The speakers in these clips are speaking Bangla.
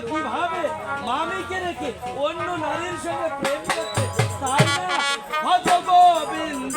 কীভাবে মামিকে রেখে অন্য নারীর সঙ্গে প্রেম করতে তাই না? হজ গোবিন্দ।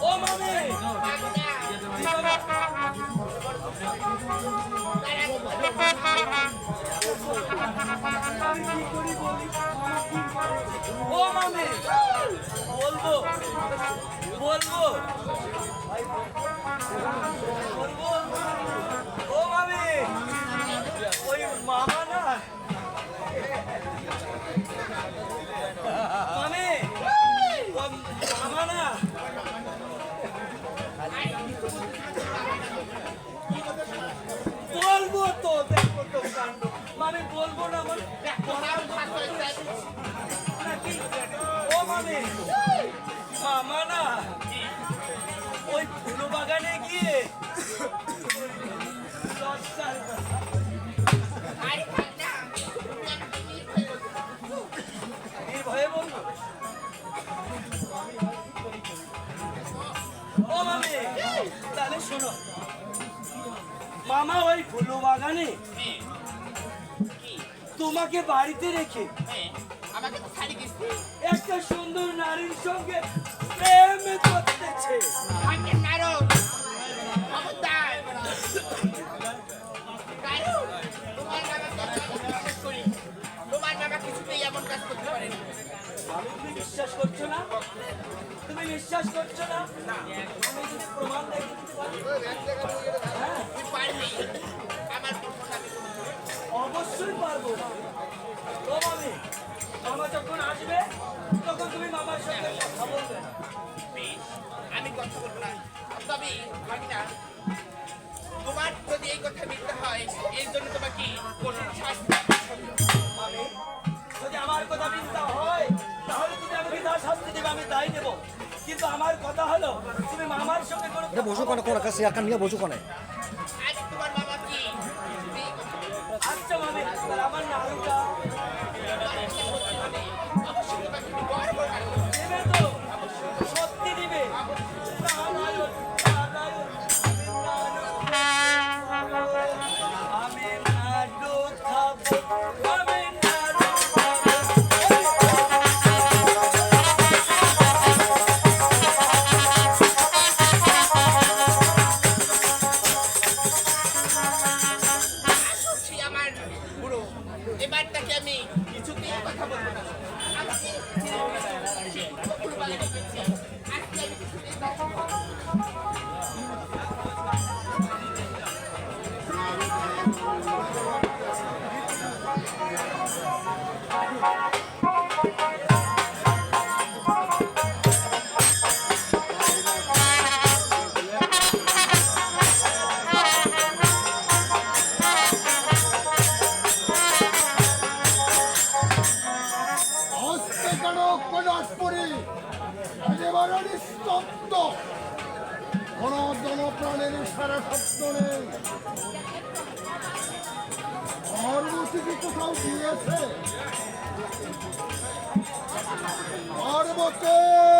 ও মামি। ও মামি বলব বলব। বলব। তুমি বিশ্বাস করছ না? তুমি বিশ্বাস করছ না? হ্যাঁ। আমি যদি প্রমাণ দেখতে অবশ্যই পারব। ও মামি মামা যখন আসবে তখন তুমি মামার সঙ্গে আমি কথা বলব না। তবে ভাগিনা তোমার যদি এই কথা মিথ্যা হয় এর জন্য তোমাকে কোনো শাস্তি? মানে, যদি আমার কথা মিথ্যা হয় আমার কথা হলো তুমি মামার সঙ্গে বসো কোন কাছে একা নিয়ে বসো কোনো। শব্দ কোন জনপ্রাণের সারা শব্দ নেই। পার্বতীকে কোথাও দিয়েছে পার্বতী!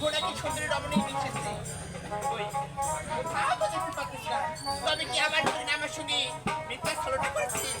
দীর্ঘ নাকি সুন্দরী রমণী বিচ্ছেদে কোথাও তো তবে কি আমার আমার সঙ্গে মিথ্যা ষোলোটা করেছিস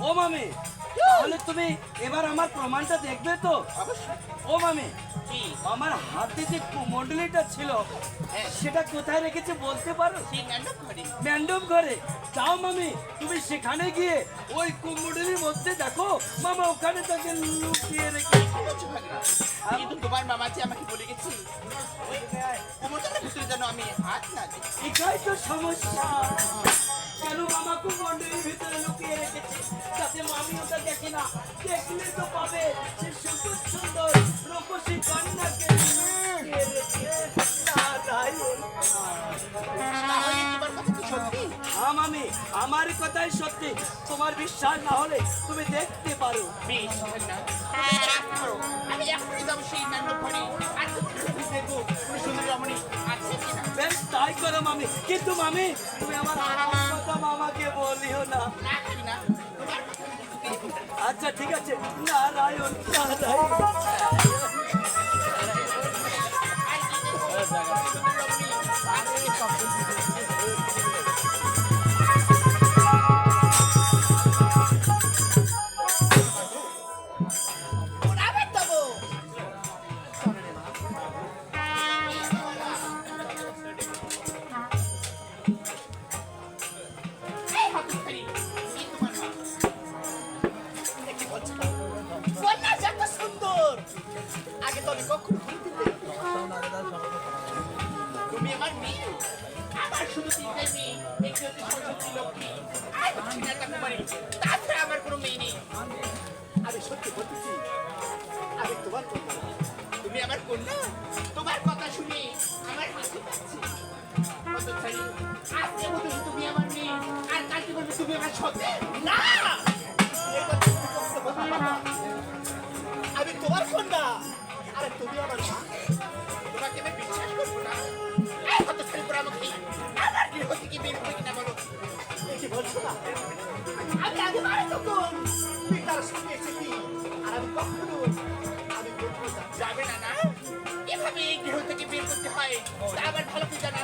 ও মামি তাহলে তুমি এবার আমার প্রমাণটা দেখবে তো? ও মামি আমার হাতে যে কুমন্ডলিটা ছিল সেটা কোথায় রেখেছে বলতে পারো? ম্যান্ডম ঘরে। যাও মামি তুমি সেখানে গিয়ে ওই কুমন্ডলির মধ্যে দেখো মামা ওখানে তাকে লুকিয়ে রেখে বলছো কিন্তু তোমার মামা যে আমাকে বলে গেছে ভিতরে যেন আমি হাত না দিই। এটাই তো সমস্যা। কেন মামা কুমন্ডলির ভিতরে লুকিয়ে রেখেছে? যাতে মামি ওটা দেখে না। দেখলে তো পাবে সে সুন্দর সুন্দর রূপসী কন্যাকে মামি আমার কথাই সত্যি। তোমার বিশ্বাস না হলে তুমি দেখতে পারো। বেশ ভাগনা তুমি একটা কাজ করো। আমি এখনই যাব সেই ম্যান্ডব ঘরে। আর তুমি তাই করো মামি। কিন্তু মামি, তুমি আমার কথা মামাকে বলিও না। আচ্ছা ঠিক আছে। নারায়ণ নারায়ণ। আমাকে আমার আমি আর কখনো আমি। যাবে না না এভাবে এই গৃহ থেকে বের করতে হয় আমার ভালো কি জানা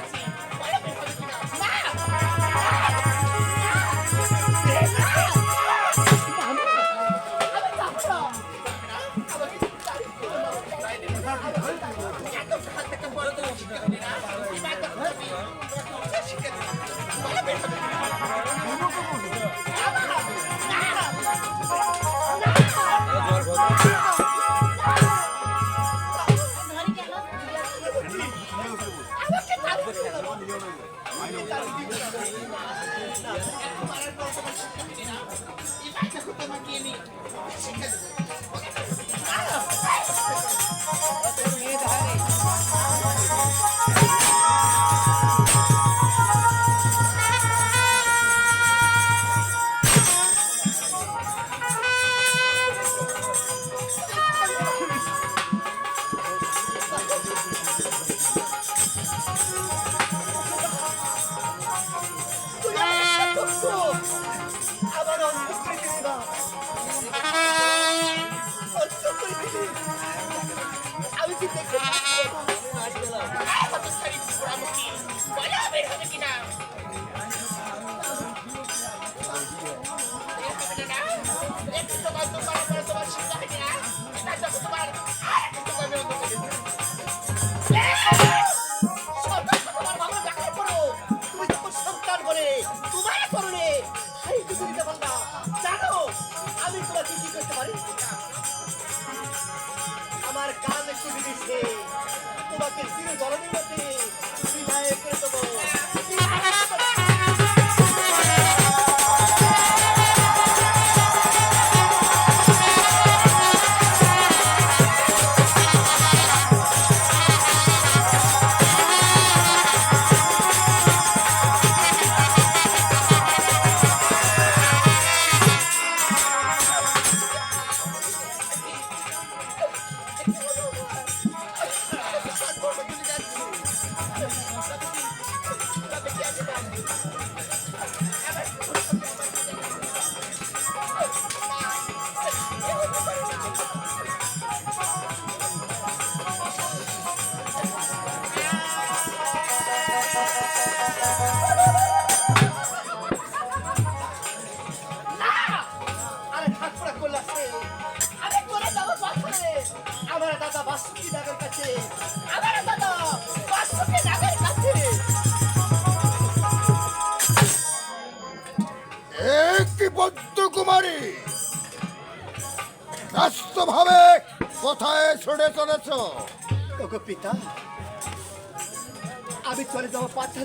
তোমার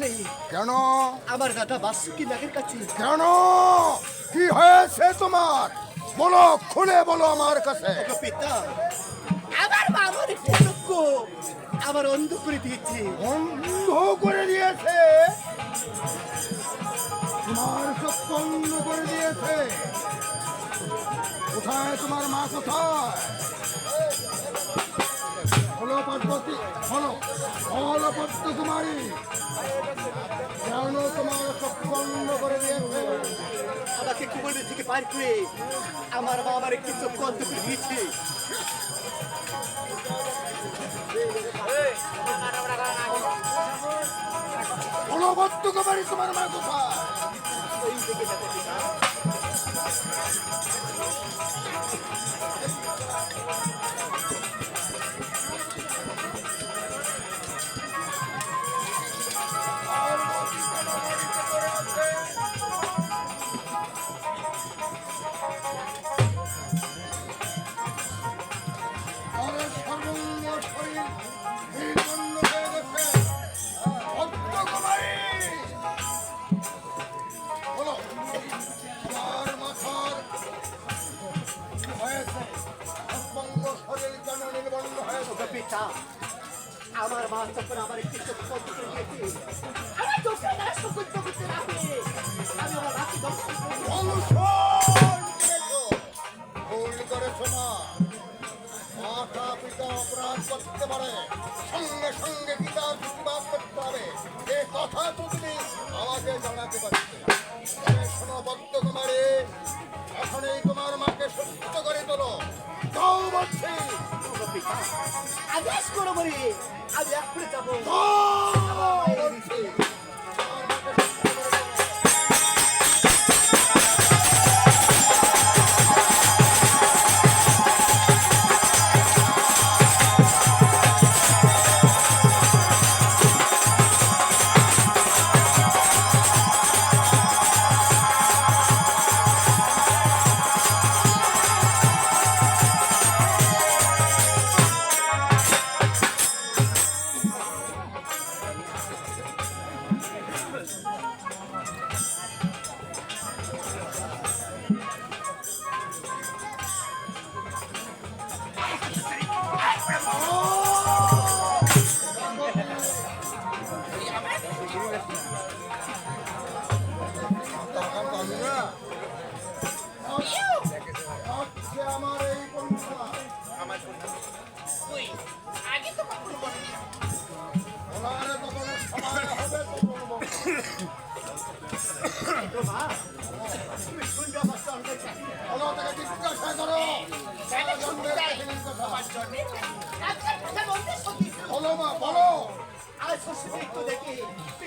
নেই কেন? আমার দাদা বাসুকি নাগের কাছে। কেন? কি হয়েছে তোমার? বলো খুলে বলো আমার কাছে। পিতা আমার মামুর চক্ষু আবার অন্ধ করে দিয়েছে। অন্ধ করে দিয়েছে? তোমার চক্ষু অন্ধ করে দিয়েছে। কোথায় তোমার মা কোথায়? হলো পার্বতী হলো হল পদ্ম কুমারী কেন তোমার চক্রন্ন করে দিয়েছে। আমাকে কুমারী থেকে পার করে। আমার মা আমার একটি চক্র অন্ধ তোমার মা কোথায়? আমার মা তখন আমার একটি সত্য করে দিয়েছে আমার করতে না মাতা পিতা অপরাধ করতে পারে, সঙ্গে সঙ্গে পিতা করতে হবে। এ কথা তো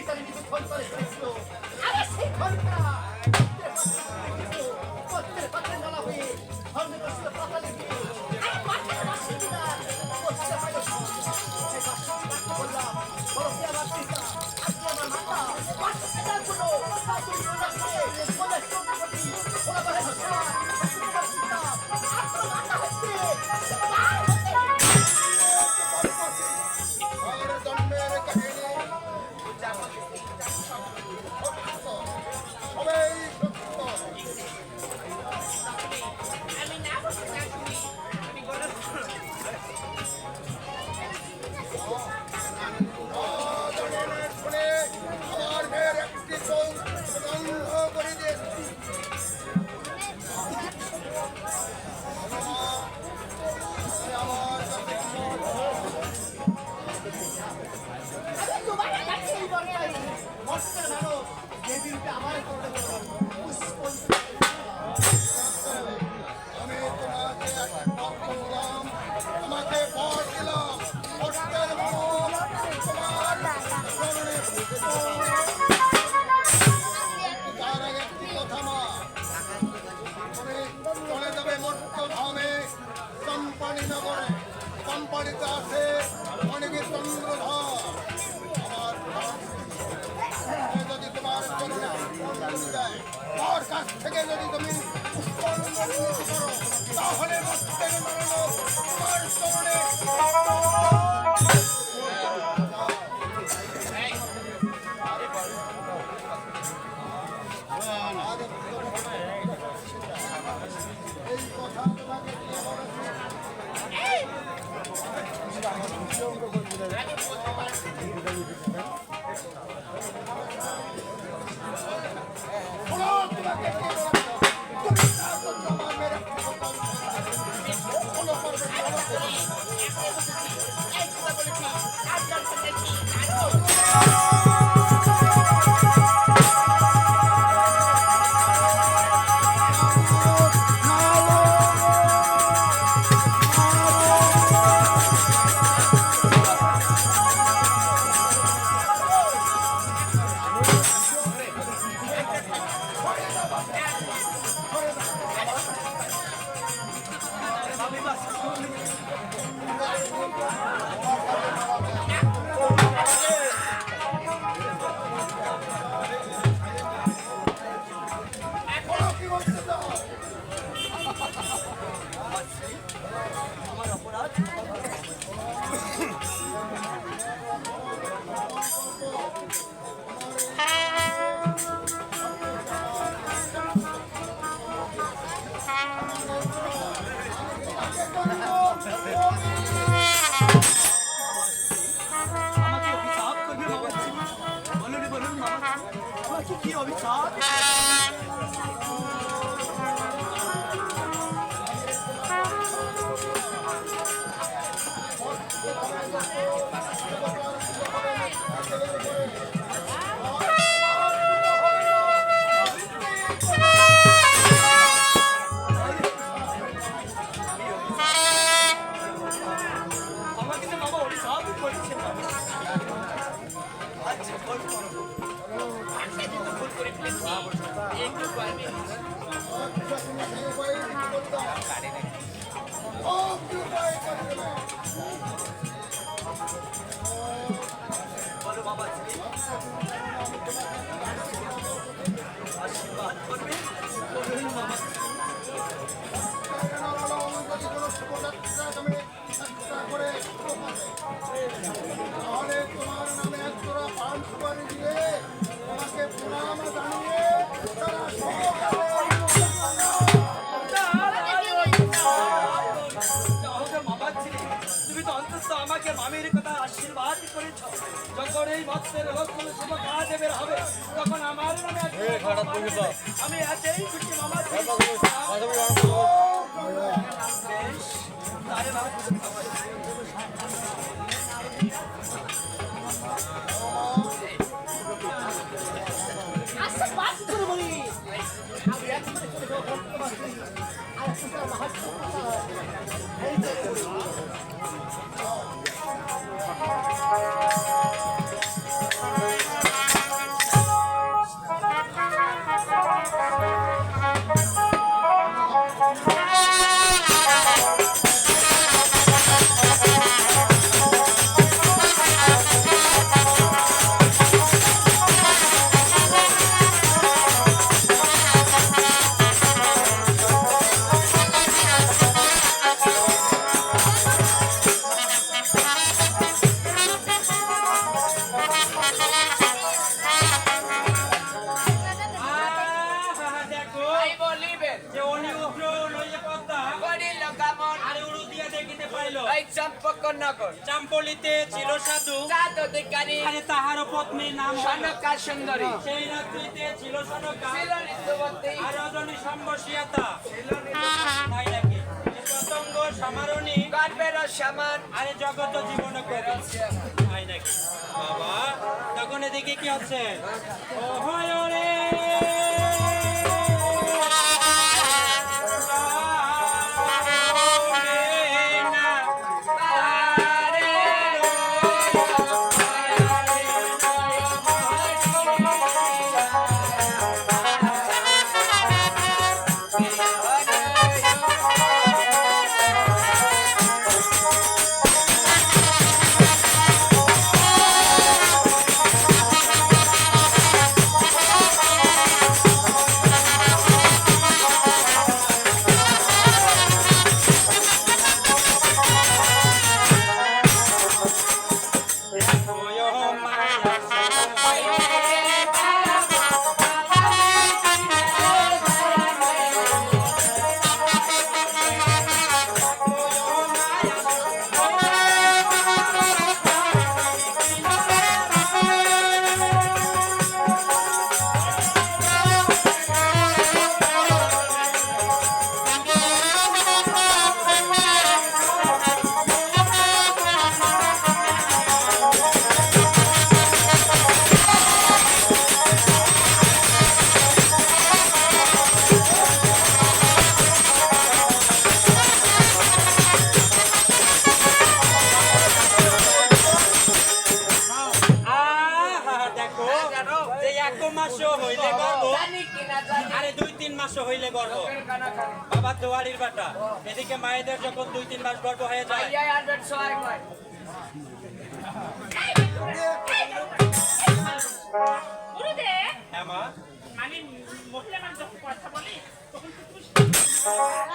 Italy, Mr. Consolation, slow. অন্তত আমাকে মামির কথা আশীর্বাদ করেছ। যখন এই ভক্তের লক্ষণ শুভ কাজ এবার হবে তখন আমার নামে আমি এতেই খুশি বেশ, তাই? সুন্দরী। সেই রাত্রিতে ছিল সনকা ছিল ঋতুবতী। আর রজনী সম্বসিয়াতা তাই নাকি? পতঙ্গ সমারণী। গর্বের সমান আরে জগত জীবন করে। তাই নাকি? বাবা তখন এদিকে কি হচ্ছে? রে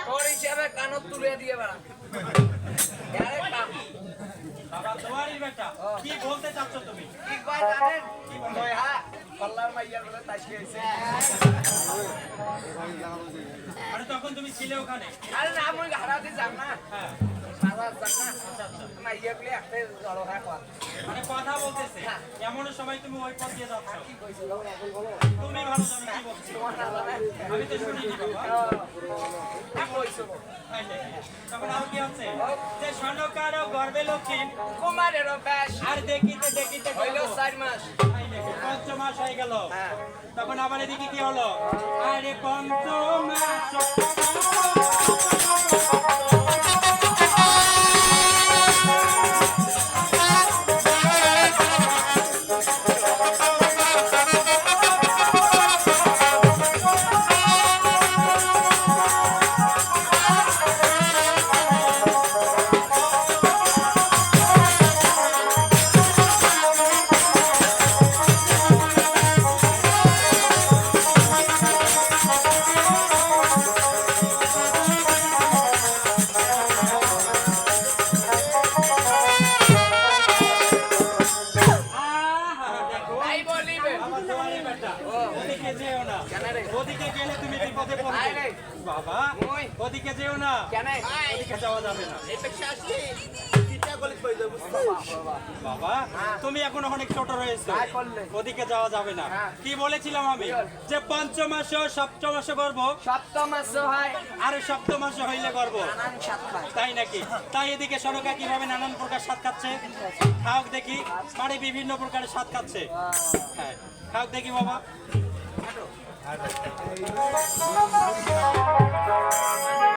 তোর হিসাবে কানত তুলে দিয়ে বেড়া। বাবা দোয়ারির বেটা কি বলতে চাচ্ছ তুমি? কি কয় জানেন? পাল্লার মাইয়ার বলে তাসি হইছে আরে তখন তুমি ছিলে ওখানে। আরে না মুই হারাতে যাম না। হ্যাঁ। মানে কথা বলতেছে। এমন সময় তুমি ওই পথ দিয়ে যাচ্ছ। তুমি ভালো জানো কি বলছো। আমি তো শুনিনি বাবা। তাই নাকি? তখন আর কি হচ্ছে? যে স্বর্ণকার গর্বে লক্ষ্মী কুমারের আর দেখিতে দেখিতে হইল চার মাস? পঞ্চমাস হয়ে গেল। তখন আবার এদিকে কি হলো? আরে পঞ্চমাস এখন অনেক ছোট রয়েছো। ওদিকে যাওয়া যাবে না। হ্যাঁ। কি বলেছিলাম আমি? যে পঞ্চমাস সপ্তমাস গর্ভ সপ্তম মাস হয়। আর সপ্তমাস হইলে গর্ভ নানান সাত খায়। তাই নাকি? তাই এদিকে সরকার কীভাবে নানান প্রকার স্বাদ খাচ্ছে? খাওক দেখি। মানে বিভিন্ন প্রকারের স্বাদ খাচ্ছে। হ্যাঁ। খাওক দেখি বাবা।